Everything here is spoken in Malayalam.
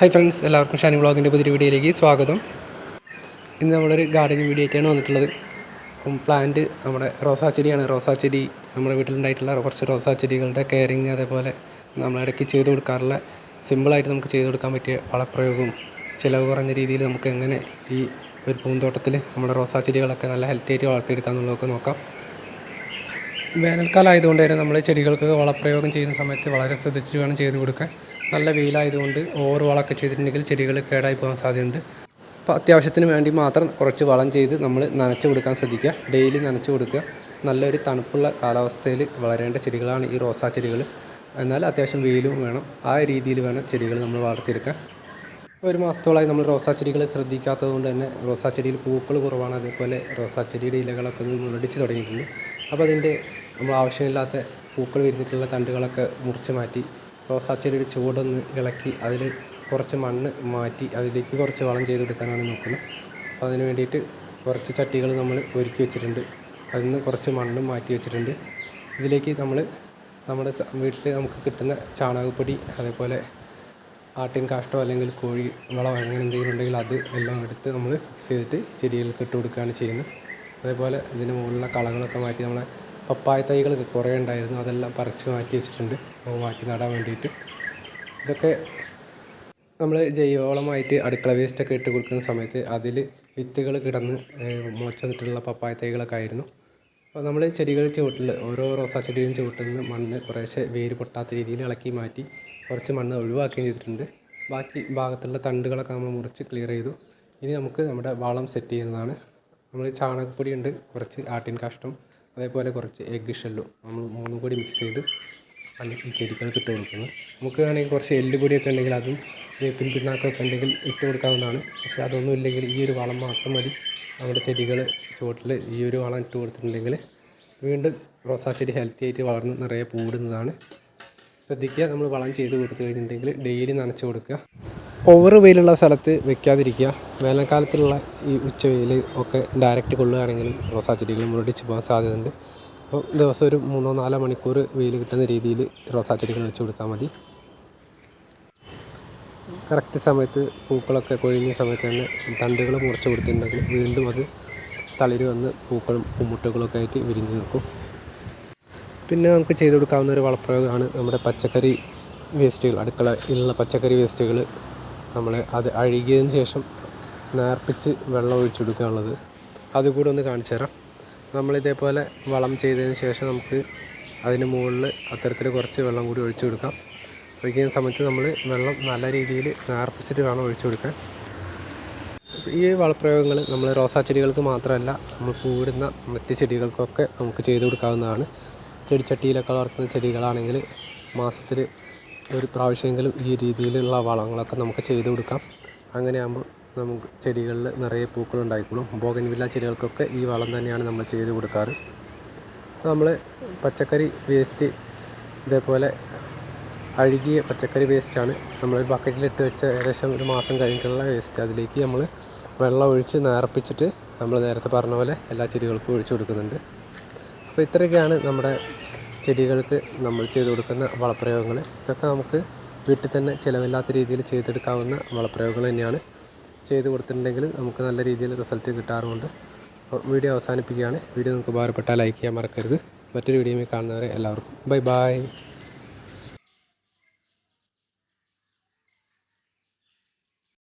ഹായ് ഫ്രണ്ട്സ് എല്ലാവർക്കും ഷാനി വ്ളോഗിന്റെ പുതിയ വീഡിയോയിലേക്ക് സ്വാഗതം. ഇന്ന് നമ്മളൊരു ഗാർഡനിങ് വീഡിയോ ആയിട്ടാണ് വന്നിട്ടുള്ളത്. അപ്പം പ്ലാന്റ് നമ്മുടെ റോസാ ചെടിയാണ്. റോസാ ചെടി നമ്മുടെ വീട്ടിലുണ്ടായിട്ടുള്ള കുറച്ച് റോസാ ചെടികളുടെ കെയറിങ് അതേപോലെ നമ്മളിടയ്ക്ക് ചെയ്ത് കൊടുക്കാറുള്ള സിമ്പിളായിട്ട് നമുക്ക് ചെയ്ത് കൊടുക്കാൻ പറ്റിയ വളപ്രയോഗവും ചിലവ് കുറഞ്ഞ രീതിയിൽ നമുക്ക് എങ്ങനെ ഈ ഒരു പൂന്തോട്ടത്തിൽ നമ്മുടെ റോസാ ചെടികളൊക്കെ നല്ല ഹെൽത്തി ആയിട്ട് വളർത്തിയെടുക്കാമെന്നുള്ളതൊക്കെ നോക്കാം. വേനൽക്കാലം ആയതുകൊണ്ട് തന്നെ നമ്മൾ ചെടികൾക്ക് വളപ്രയോഗം ചെയ്യുന്ന സമയത്ത് വളരെ ശ്രദ്ധിച്ച് വേണം ചെയ്ത് കൊടുക്കാൻ. നല്ല വെയിലായതുകൊണ്ട് ഓവർ വളമൊക്കെ ചെയ്തിട്ടുണ്ടെങ്കിൽ ചെടികൾ കേടായി പോകാൻ സാധ്യതയുണ്ട്. അപ്പോൾ അത്യാവശ്യത്തിന് വേണ്ടി മാത്രം കുറച്ച് വളം ചെയ്ത് നമ്മൾ നനച്ച് കൊടുക്കാൻ ശ്രദ്ധിക്കുക. ഡെയിലി നനച്ച് കൊടുക്കുക. നല്ലൊരു തണുപ്പുള്ള കാലാവസ്ഥയിൽ വളരേണ്ട ചെടികളാണ് ഈ റോസാ ചെടികൾ. എന്നാൽ അത്യാവശ്യം വെയിലും വേണം. ആ രീതിയിൽ വേണം ചെടികൾ നമ്മൾ വളർത്തിയെടുക്കാൻ. ഒരു മാസത്തോളമായി നമ്മൾ റോസാ ചെടികൾ ശ്രദ്ധിക്കാത്തത് കൊണ്ട് തന്നെ റോസാ ചെടിയിൽ പൂക്കൾ കുറവാണ്. അതേപോലെ റോസാ ചെടിയുടെ ഇലകളൊക്കെ ഒന്ന് മുരടിച്ച് തുടങ്ങിയിട്ടുണ്ട്. അപ്പോൾ അതിന്റെ നമ്മൾ ആവശ്യമില്ലാത്ത പൂക്കൾ വിരിഞ്ഞിട്ടുള്ള തണ്ടുകളൊക്കെ മുറിച്ച് മാറ്റി റോസാ ചെടിയുടെ ചുവടൊന്ന് ഇളക്കി അതിൽ കുറച്ച് മണ്ണ് മാറ്റി അതിലേക്ക് കുറച്ച് വളം ചെയ്ത് കൊടുക്കാനാണ് നോക്കുന്നത്. അപ്പോൾ അതിന് വേണ്ടിയിട്ട് കുറച്ച് ചട്ടികൾ നമ്മൾ ഒരുക്കി വെച്ചിട്ടുണ്ട്. അതിൽ നിന്ന് കുറച്ച് മണ്ണും മാറ്റി വെച്ചിട്ടുണ്ട്. ഇതിലേക്ക് നമ്മൾ നമ്മുടെ വീട്ടിൽ നമുക്ക് കിട്ടുന്ന ചാണകപ്പൊടി അതേപോലെ ആട്ടിൻ കാഷ്ടോ അല്ലെങ്കിൽ കോഴി വളം അങ്ങനെ എന്തെങ്കിലും ഉണ്ടെങ്കിൽ അത് എല്ലാം എടുത്ത് നമ്മൾ മിക്സ് ചെയ്തിട്ട് ചെടികൾക്ക് ഇട്ട് കൊടുക്കുകയാണ് ചെയ്യുന്നത്. അതേപോലെ ഇതിന് മുകളിലുള്ള കളകളൊക്കെ മാറ്റി നമ്മളെ പപ്പായ തൈകൾ കുറേ ഉണ്ടായിരുന്നു. അതെല്ലാം പറിച്ച് മാറ്റി വെച്ചിട്ടുണ്ട്. അപ്പോൾ മാറ്റി നടാൻ വേണ്ടിയിട്ട്. ഇതൊക്കെ നമ്മൾ ജൈവവളമായിട്ട് അടുക്കള വേസ്റ്റൊക്കെ ഇട്ട് കൊടുക്കുന്ന സമയത്ത് അതിൽ വിത്തുകൾ കിടന്ന് മുളച്ചെന്നിട്ടുള്ള പപ്പായ തൈകളൊക്കെ ആയിരുന്നു. അപ്പോൾ നമ്മൾ ചെടികൾ ചുവട്ടിൽ ഓരോ റോസാ ചെടിയും ചുവട്ടിൽ നിന്ന് മണ്ണ് കുറേശ്ശെ വേര് പൊട്ടാത്ത രീതിയിൽ ഇളക്കി മാറ്റി കുറച്ച് മണ്ണ് ഒഴിവാക്കുകയും ചെയ്തിട്ടുണ്ട്. ബാക്കി ഭാഗത്തുള്ള തണ്ടുകളൊക്കെ നമ്മൾ മുറിച്ച് ക്ലിയർ ചെയ്തു. ഇനി നമുക്ക് നമ്മുടെ വളം സെറ്റ് ചെയ്യുന്നതാണ്. നമ്മൾ ചാണകപ്പൊടിയുണ്ട് കുറച്ച് ആട്ടിൻ കാഷ്ടം അതേപോലെ കുറച്ച് എഗ്ഗ് ഷെല്ലും നമ്മൾ മൂന്നും കൂടി മിക്സ് ചെയ്ത് ആണ് ഈ ചെടികൾക്ക് ഇട്ട് കൊടുക്കുന്നത് നമുക്ക് വേണമെങ്കിൽ കുറച്ച് എല്ലുപൊടിയൊക്കെ ഉണ്ടെങ്കിൽ അതും വേപ്പിൻ പിണ്ണാക്കൊക്കെ ഉണ്ടെങ്കിൽ ഇട്ട് കൊടുക്കാവുന്നതാണ്. പക്ഷേ അതൊന്നും ഇല്ലെങ്കിൽ ഈ ഒരു വളം മാത്രം മതി. നമ്മുടെ ചെടികൾ ചുവട്ടിൽ ഈ ഒരു വളം ഇട്ട് കൊടുത്തിട്ടുണ്ടെങ്കിൽ വീണ്ടും റോസാ ചെടി ഹെൽത്തി ആയിട്ട് വളർന്ന് നിറയെ പൂടുന്നതാണ് ശ്രദ്ധിക്കുക നമ്മൾ വളം ചെയ്ത് കൊടുത്തു കഴിഞ്ഞിട്ടുണ്ടെങ്കിൽ ഡെയിലി നനച്ച് കൊടുക്കുക. ഓവർ വെയിലുള്ള സ്ഥലത്ത് വെക്കാതിരിക്കുക. വേനൽക്കാലത്തിലുള്ള ഈ ഉച്ച വെയിൽ ഒക്കെ ഡയറക്റ്റ് കൊള്ളുകയാണെങ്കിൽ റോസാ ചെടികൾ മുരടിച്ച് പോകാൻ സാധ്യതയുണ്ട്. അപ്പോൾ ദിവസം ഒരു മൂന്നോ നാലോ മണിക്കൂർ വെയിൽ കിട്ടുന്ന രീതിയിൽ റോസാ ചെടികൾ വെച്ച് കൊടുത്താൽ മതി. കറക്റ്റ് സമയത്ത് പൂക്കളൊക്കെ കൊഴിഞ്ഞ സമയത്ത് തന്നെ തണ്ടുകൾ മുറിച്ച് കൊടുത്തിട്ടുണ്ടെങ്കിൽ വീണ്ടും അത് തളിര് വന്ന് പൂക്കളും പൂമുട്ടുകളൊക്കെ ആയിട്ട് വിരിഞ്ഞ് നിൽക്കും. പിന്നെ നമുക്ക് ചെയ്തു കൊടുക്കാവുന്ന ഒരു വളപ്രയോഗമാണ് നമ്മുടെ പച്ചക്കറി വേസ്റ്റുകൾ അടുക്കളയിലുള്ള പച്ചക്കറി വേസ്റ്റുകൾ നമ്മൾ അത് അഴുകിയതിന് ശേഷം നേർപ്പിച്ച് വെള്ളം ഒഴിച്ചു കൊടുക്കാനുള്ളത് അതുകൂടെ ഒന്ന് കാണിച്ചു തരാം. നമ്മളിതേപോലെ വളം ചെയ്തതിന് ശേഷം നമുക്ക് അതിന് മുകളിൽ അത്തരത്തിൽ കുറച്ച് വെള്ളം കൂടി ഒഴിച്ചു കൊടുക്കാം. ഒഴിക്കുന്ന സമയത്ത് നമ്മൾ വെള്ളം നല്ല രീതിയിൽ നേർപ്പിച്ചിട്ട് വേണം ഒഴിച്ചു കൊടുക്കാൻ. ഈ വളപ്രയോഗങ്ങൾ നമ്മൾ റോസാ ചെടികൾക്ക് മാത്രമല്ല നമ്മൾ കൂടുന്ന മറ്റ് ചെടികൾക്കൊക്കെ നമുക്ക് ചെയ്തു കൊടുക്കാവുന്നതാണ്. ചെടിച്ചട്ടിയിലൊക്കെ വളർത്തുന്ന ചെടികളാണെങ്കിൽ മാസത്തിൽ ഒരു പ്രാവശ്യമെങ്കിലും ഈ രീതിയിലുള്ള വളങ്ങളൊക്കെ നമുക്ക് ചെയ്ത് കൊടുക്കാം. അങ്ങനെയാകുമ്പോൾ നമുക്ക് ചെടികളിൽ നിറയെ പൂക്കൾ ഉണ്ടായിക്കോളും. ബോഗൻവില്ല ചെടികൾക്കൊക്കെ ഈ വളം തന്നെയാണ് നമ്മൾ ചെയ്ത് കൊടുക്കാറ്. നമ്മൾ പച്ചക്കറി വേസ്റ്റ് ഇതേപോലെ അഴുകിയ പച്ചക്കറി വേസ്റ്റാണ് നമ്മളൊരു ബക്കറ്റിലിട്ട് വെച്ച ഏകദേശം ഒരു മാസം കഴിഞ്ഞിട്ടുള്ള വേസ്റ്റ് അതിലേക്ക് നമ്മൾ വെള്ളം ഒഴിച്ച് നേർപ്പിച്ചിട്ട് നമ്മൾ നേരത്തെ പറഞ്ഞ പോലെ എല്ലാ ചെടികൾക്കും ഒഴിച്ചു കൊടുക്കുന്നുണ്ട്. അപ്പോൾ ഇത്രയൊക്കെയാണ് നമ്മുടെ ചെടികൾക്ക് നമ്മൾ ചെയ്ത് കൊടുക്കുന്ന വളപ്രയോഗങ്ങൾ. ഇതൊക്കെ നമുക്ക് വീട്ടിൽ തന്നെ ചിലവില്ലാത്ത രീതിയിൽ ചെയ്തെടുക്കാവുന്ന വളപ്രയോഗങ്ങൾ തന്നെയാണ്. ചെയ്ത് കൊടുത്തിട്ടുണ്ടെങ്കിൽ നമുക്ക് നല്ല രീതിയിൽ റിസൾട്ട് കിട്ടാറുമുണ്ട്. അപ്പോൾ വീഡിയോ അവസാനിപ്പിക്കുകയാണ്. വീഡിയോ നിങ്ങൾക്ക് ഉപകാരപ്പെട്ടാൽ ലൈക്ക് ചെയ്യാൻ മറക്കരുത്. മറ്റൊരു വീഡിയോയിൽ കാണുന്നവരെ എല്ലാവർക്കും. Bye bye